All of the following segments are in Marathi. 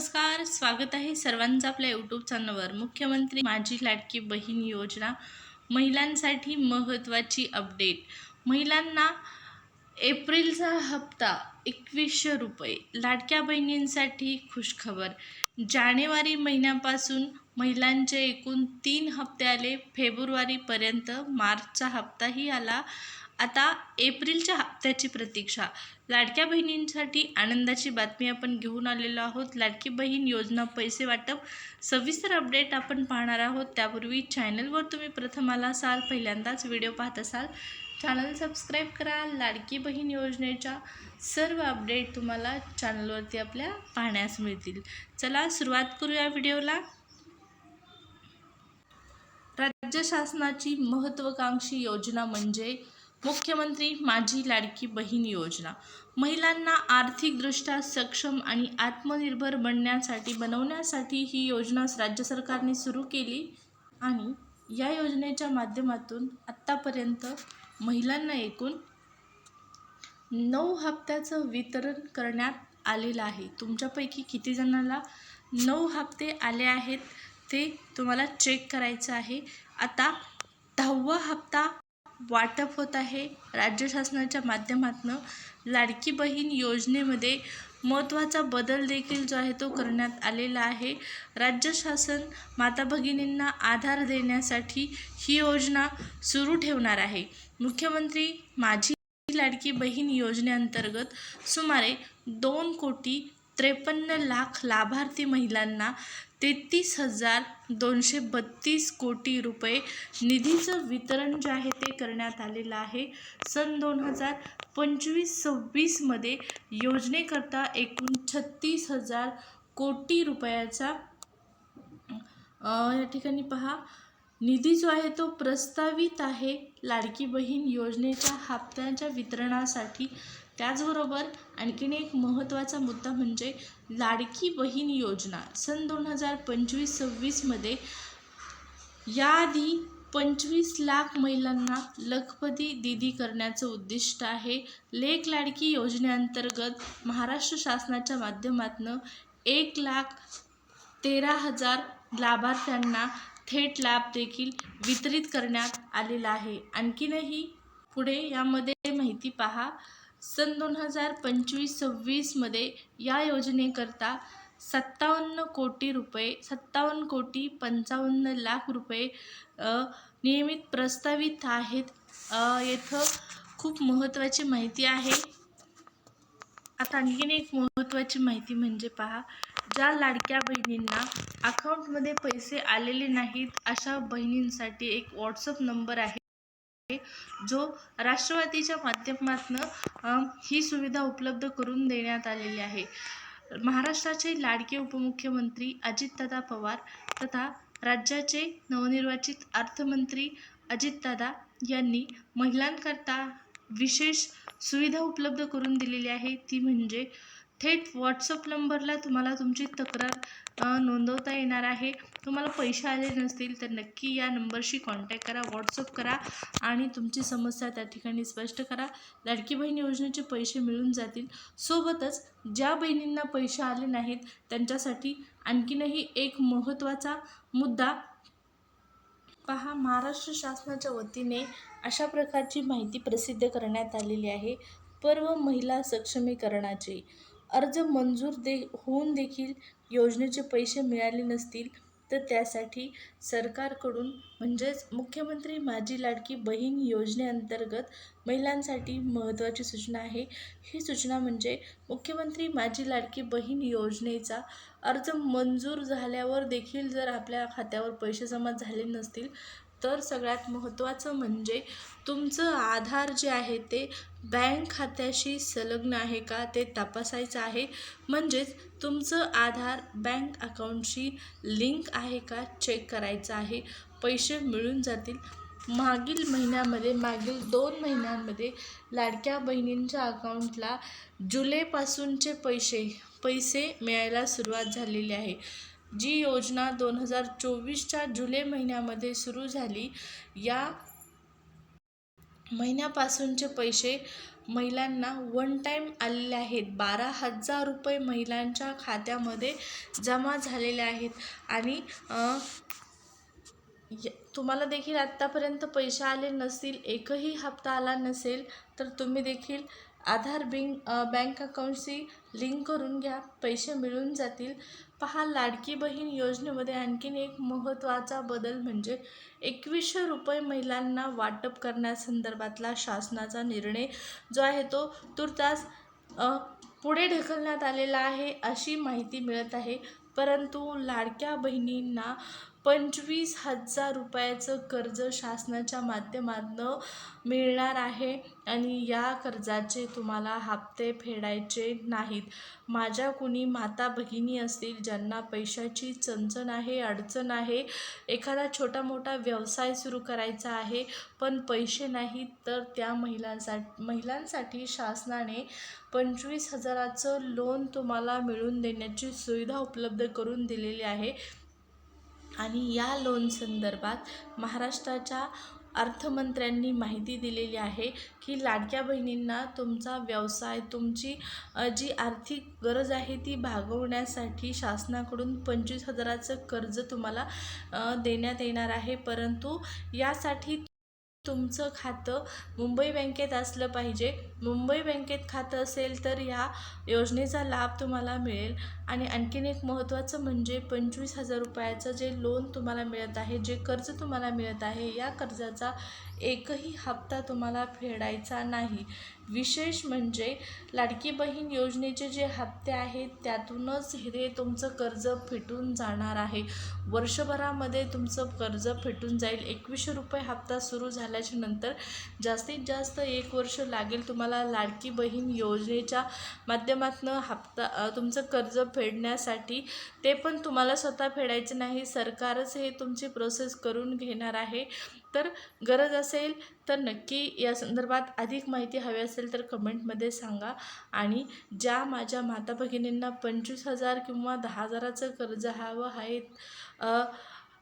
नमस्कार स्वागत आहे सर्वांचं आपल्या यूट्यूब चॅनलवर मुख्यमंत्री माझी लाडकी बहीण योजना महिलांसाठी महत्त्वाची अपडेट महिलांना एप्रिलचा हप्ता एकवीसशे रुपये. लाडक्या बहिणींसाठी खुशखबर. जानेवारी महिन्यापासून महिलांचे एकूण तीन हप्ते आले. फेब्रुवारीपर्यंत मार्चचा हप्ताही आला. आता एप्रिलच्या हप्त्याची प्रतीक्षा. लाडक्या बहिणींसाठी आनंदाची बातमी आपण घेऊन आलेलो आहोत. लाडकी बहीण योजना पैसे वाटप सविस्तर अपडेट आपण पाहणार आहोत. त्यापूर्वी चॅनलवर तुम्ही प्रथम आला असाल पहिल्यांदाच व्हिडिओ पाहत असाल चॅनल सबस्क्राईब करा. लाडकी बहीण योजनेच्या सर्व अपडेट तुम्हाला चॅनलवरती आपल्या पाहण्यास मिळतील. चला सुरुवात करूया व्हिडिओला. राज्य शासनाची महत्त्वाकांक्षी योजना म्हणजे मुख्यमंत्री माझी लाडकी बहीण योजना. महिलांना आर्थिकदृष्ट्या सक्षम आणि आत्मनिर्भर बनण्यासाठी बनवण्यासाठी ही योजना राज्य सरकारने सुरू केली आणि या योजनेच्या माध्यमातून आत्तापर्यंत महिलांना एकूण नऊ हप्त्याचं वितरण करण्यात आलेलं आहे. तुमच्यापैकी किती जणांना नऊ हप्ते आले आहेत ते तुम्हाला चेक करायचं आहे. आता दहावा हप्ता वाटप होत आहे. राज्य शासनाच्या माध्यमातून लाडकी बहीण योजनेमध्ये महत्त्वाचा बदल देखील जो आहे तो करण्यात आलेला आहे. राज्य शासन माता भगिनींना आधार देण्यासाठी ही योजना सुरू ठेवणार आहे. मुख्यमंत्री माझी लाडकी बहीण योजनेअंतर्गत सुमारे दोन कोटी त्रेपन्न लाख लाभार्थी महिलांना तेहतीस हजार दोनशे बत्तीस कोटी रुपये निधीचं वितरण जे आहे ते करण्यात आलेलं आहे. सन दोन हजार पंचवीस सव्वीसमध्ये योजनेकरता एकूण छत्तीस हजार कोटी रुपयाचा या ठिकाणी पहा निधी जो आहे तो प्रस्तावित आहे लाडकी बहीण योजनेच्या हप्त्यांच्या वितरणासाठी. त्याचबरोबर आणखीन एक महत्त्वाचा मुद्दा म्हणजे लाडकी बहीण योजना. सन दोन हजार पंचवीस सव्वीसमध्ये याआधी पंचवीस लाख महिलांना लखपती दिदी करण्याचं उद्दिष्ट आहे. लेख लाडकी योजनेअंतर्गत महाराष्ट्र शासनाच्या माध्यमातून एक लाख तेरा हजार लाभार्थ्यांना थेट लाभ देखील वितरित करण्यात आलेला आहे. आणखीनही पुढे यामध्ये माहिती पहा. सन दोन हजार पंचवीस सव्वीसमध्ये या योजनेकरता सत्तावन्न कोटी रुपये सत्तावन्न कोटी पंचावन्न लाख रुपये नियमित प्रस्तावित आहेत. येथं खूप महत्त्वाची माहिती आहे. आता आणखीन एक महत्त्वाची माहिती म्हणजे पहा ज्या लाडक्या बहिणींना अकाउंटमध्ये पैसे आलेले नाहीत अशा बहिणींसाठी एक व्हॉट्सअप नंबर आहे जो राष्ट्रवादीच्या माध्यमातून ही सुविधा उपलब्ध करून देण्यात आलेली आहे. महाराष्ट्राचे लाडके उपमुख्यमंत्री अजितदादा पवार तथा राज्याचे नवनिर्वाचित अर्थमंत्री अजितदादा यांनी महिलांकरता विशेष सुविधा उपलब्ध करून दिलेली आहे. ती म्हणजे थेट व्हॉट्सअप नंबरला तुम्हाला तुमची तक्रार नोंदवता येणार आहे. तुम्हाला पैसे आले नसतील तर नक्की या नंबरशी कॉन्टॅक्ट करा व्हॉट्सअप करा आणि तुमची समस्या त्या ठिकाणी स्पष्ट करा. लाडकी बहीण योजनेचे पैसे मिळून जातील. सोबतच ज्या बहिणींना पैसे आले नाहीत त्यांच्यासाठी आणखीनही एक महत्त्वाचा मुद्दा पहा महाराष्ट्र शासनाच्या वतीने अशा प्रकारची माहिती प्रसिद्ध करण्यात आलेली आहे. पर्व महिला सक्षमीकरणाचे. अर्ज मंजूर दे होऊन देखील योजनेचे पैसे मिळाले नसतील तर त्यासाठी सरकारकडून म्हणजेच मुख्यमंत्री माझी लाडकी बहीण योजनेअंतर्गत महिलांसाठी महत्त्वाची सूचना आहे. ही सूचना म्हणजे मुख्यमंत्री माझी लाडकी बहीण योजनेचा अर्ज मंजूर झाल्यावर देखील जर आपल्या खात्यावर पैसे जमा झाले नसतील तर सगळ्यात महत्त्वाचं म्हणजे तुमचं आधार जे आहे ते बँक खात्याशी संलग्न आहे का ते तपासायचं आहे. म्हणजेच तुमचं आधार बँक अकाउंटशी लिंक आहे का चेक करायचं आहे. पैसे मिळून जातील. मागील महिन्यामध्ये मागील दोन महिन्यांमध्ये लाडक्या बहिणींच्या अकाउंटला जुलैपासूनचे पैसे पैसे मिळायला सुरुवात झालेली आहे. जी योजना दोन हजार चोवीसच्या जुलै महिन्यामध्ये सुरू झाली या महिन्यापासूनचे पैसे महिलांना वन टाईम आलेले आहेत. बारा हजार रुपये महिलांच्या खात्यामध्ये जमा झालेले आहेत. आणि य- तुम्हाला देखील आत्तापर्यंत पैसे आले नसतील एकही हप्ता आला नसेल तर तुम्ही देखील आधार बिंग बँक अकाउंटशी लिंक करून घ्या. पैसे मिळून जातील. पहा लाडकी बहीण योजनेमध्ये आणखीन एक महत्त्वाचा बदल म्हणजे एकवीसशे रुपये महिलांना वाटप करण्यासंदर्भातला शासनाचा निर्णय जो आहे तो तुर्तास पुढे ढकलण्यात आलेला आहे अशी माहिती मिळत आहे. परंतु लाडक्या बहिणींना पंचवीस हजार रुपयाचं कर्ज शासनाच्या माध्यमातून मिळणार आहे आणि या कर्जाचे तुम्हाला हप्ते फेडायचे नाहीत. माझ्या कुणी माता भगिनी असतील ज्यांना पैशाची चणचण आहे अडचण आहे एखादा छोटा मोठा व्यवसाय सुरू करायचा आहे पण पैसे नाहीत तर त्या महिलांसाठी महिलांसाठी शासनाने पंचवीस हजाराचं लोन तुम्हाला मिळवून देण्याची सुविधा उपलब्ध करून दिलेली आहे. आणि या लोन संदर्भात महाराष्ट्राच्या अर्थमंत्र्यांनी माहिती दिलेली आहे की लाडक्या बहिणींना तुमचा व्यवसाय तुमची जी आर्थिक गरज आहे ती भागवण्यासाठी शासनाकडून पंचवीस हजाराचं कर्ज तुम्हाला देण्यात येणार आहे. परंतु यासाठी तुमचं खातं मुंबई बँकेत असलं पाहिजे. मुंबई बँकेत खातं असेल तर या योजनेचा लाभ तुम्हाला मिळेल. आणि आणखीन एक महत्त्वाचं म्हणजे पंचवीस हजार रुपयाचं जे लोन तुम्हाला मिळत आहे जे कर्ज तुम्हाला मिळत आहे या कर्जाचा एकही हप्ता तुम्हाला फेडायचा नाही. विशेष म्हणजे लाडकी बहीण योजनेचे जे हप्ते आहेत त्यातूनच हे तुमचं कर्ज फिटून जाणार आहे. वर्षभरामध्ये तुमचं कर्ज फिटून जाईल. एकवीसशे रुपये हप्ता सुरू झाल्याच्यानंतर जास्तीत जास्त एक वर्ष लागेल तुम्हाला लाडकी बहीण योजनेच्या माध्यमातून हप्ता तुमचं कर्ज फेडण्यासाठी. ते पण तुम्हाला स्वतः फेडायचं नाही. सरकारच हे तुमची प्रोसेस करून घेणार आहे. तर गरज असेल तर नक्की या संदर्भात अधिक माहिती हवी असेल तर कमेंटमध्ये सांगा. आणि ज्या माझ्या माता भगिनींना पंचवीस हजार किंवा दहा हजाराचं कर्ज हवं आहे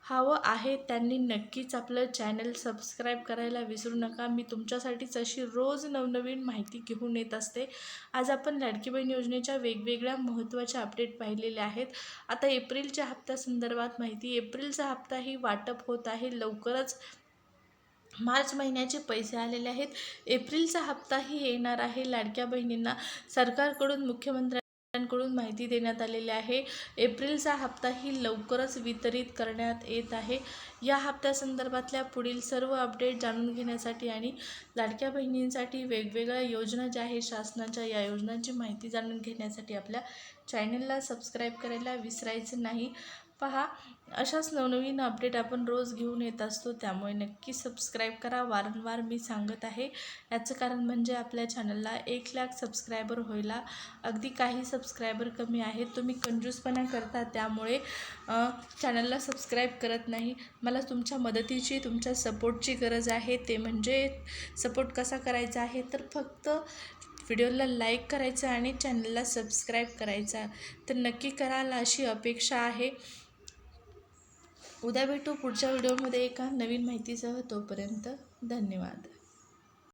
हवं आहे त्यांनी नक्कीच आपलं चॅनल सबस्क्राईब करायला विसरू नका. मी तुमच्यासाठीच अशी रोज नवनवीन माहिती घेऊन येत असते. आज आपण लाडकी बहीण योजनेच्या वेगवेगळ्या महत्त्वाच्या अपडेट पाहिलेल्या आहेत. आता एप्रिलच्या हप्त्यासंदर्भात माहिती एप्रिलचा हप्ताही वाटप होत आहे. लवकरच मार्च महिन्याचे पैसे आलेले आहेत. एप्रिलचा हप्ताही येणार आहे. लाडक्या बहिणींना सरकारकडून मुख्यमंत्र्यांकडून माहिती देण्यात आलेली आहे. एप्रिलचा हप्ताही लवकरच वितरित करण्यात येत आहे. या हप्त्यासंदर्भातल्या पुढील सर्व अपडेट जाणून घेण्यासाठी आणि लाडक्या बहिणींसाठी वेगवेगळ्या योजना ज्या आहेत शासनाच्या या योजनांची माहिती जाणून घेण्यासाठी आपल्या चॅनलला सबस्क्राईब करायला विसरायचं नाही. पहा अशाच नवनवीन अपडेट आपण रोज घेऊन येत असतो त्यामुळे नक्की सबस्क्राईब करा. वारंवार मी सांगत आहे याचं कारण म्हणजे आपल्या चॅनलला एक लाख सबस्क्रायबर व्हायला अगदी काही सबस्क्रायबर कमी आहेत. तुम्ही कंजूसपणा करता त्यामुळे चॅनलला सबस्क्राईब करत नाही. मला तुमच्या मदतीची तुमच्या सपोर्टची गरज आहे. ते म्हणजे सपोर्ट कसा करायचा आहे तर फक्त व्हिडिओला लाईक करायचा आणि चॅनलला सबस्क्राईब करायचा. तर नक्की कराल अशी अपेक्षा आहे. उद्या भेटू पुढच्या व्हिडिओमध्ये एका नवीन माहितीसह तोपर्यंत धन्यवाद.